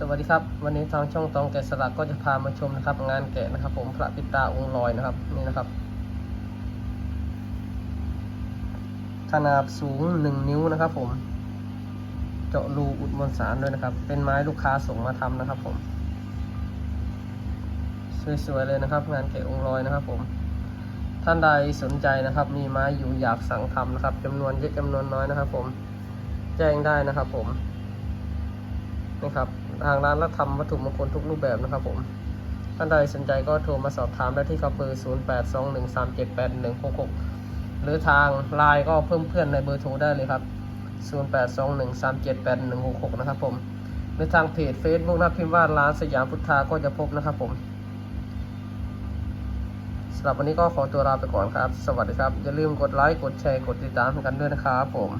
สวัสดีครับ วันนี้ทางช่องตองแกะสลักก็จะพามาชมนะครับ งานแกะนะครับ ผมพระปิตาองค์ลอยนะครับนี่นะครับ ขนาดสูงหนึ่งนิ้วนะครับ ผม เจาะรูอุดมวลสารด้วยนะครับ เป็นไม้ลูกค้าส่งมาทำนะครับ ผมสวยๆเลยนะครับ งานแกะองค์ลอยนะครับ ผม ท่านใดสนใจนะครับ มีไม้อยู่อยากสั่งทำนะครับจำนวนเยอะจำนวนน้อยนะครับ ผม แจ้งได้นะครับ ผม นี่ครับทางร้านรับทำวัตถุมงคลทุกรูปแบบนะครับผมท่านใดสนใจก็โทรมาสอบถามได้ที่กระเบอร์ 0 8 2 1 3 7 8 1 6 6 หรือทางไลน์ก็เพิ่มเพื่อนในเบอร์โทรได้เลยครับ 0 8 2 1 3 7 8 1 6 6 นะครับผมหรือทางเพจ Facebook นะพิมพ์ว่าร้านสยามพุทธาก็จะพบนะครับผมสำหรับวันนี้ก็ขอตัวลาไปก่อนครับ สวัสดีครับ อย่าลืมกดไลค์ กดแชร์ กดติดตามกันด้วยนะครับผม